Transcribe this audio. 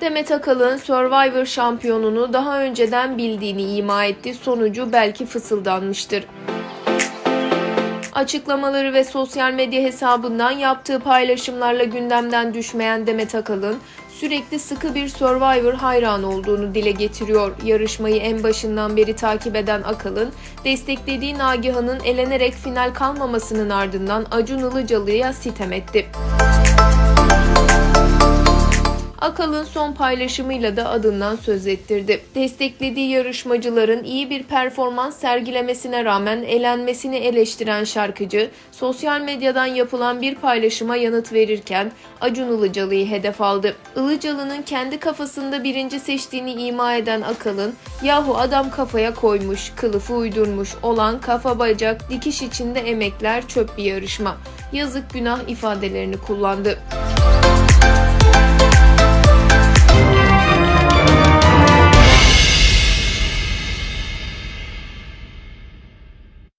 Demet Akalın Survivor şampiyonunu daha önceden bildiğini ima etti. Sonucu belki fısıldanmıştır. Açıklamaları ve sosyal medya hesabından yaptığı paylaşımlarla gündemden düşmeyen Demet Akalın, sürekli sıkı bir Survivor hayranı olduğunu dile getiriyor. Yarışmayı en başından beri takip eden Akalın, desteklediği Nagihan'ın elenerek final kalmamasının ardından Acun Ilıcalı'ya sitem etti. Akalın son paylaşımıyla da adından söz ettirdi. Desteklediği yarışmacıların iyi bir performans sergilemesine rağmen elenmesini eleştiren şarkıcı, sosyal medyadan yapılan bir paylaşıma yanıt verirken Acun Ilıcalı'yı hedef aldı. Ilıcalı'nın kendi kafasında birinci seçtiğini ima eden Akalın, yahu adam kafaya koymuş, kılıfı uydurmuş, olan kafa bacak, dikiş içinde emekler çöp bir yarışma. Yazık günah ifadelerini kullandı.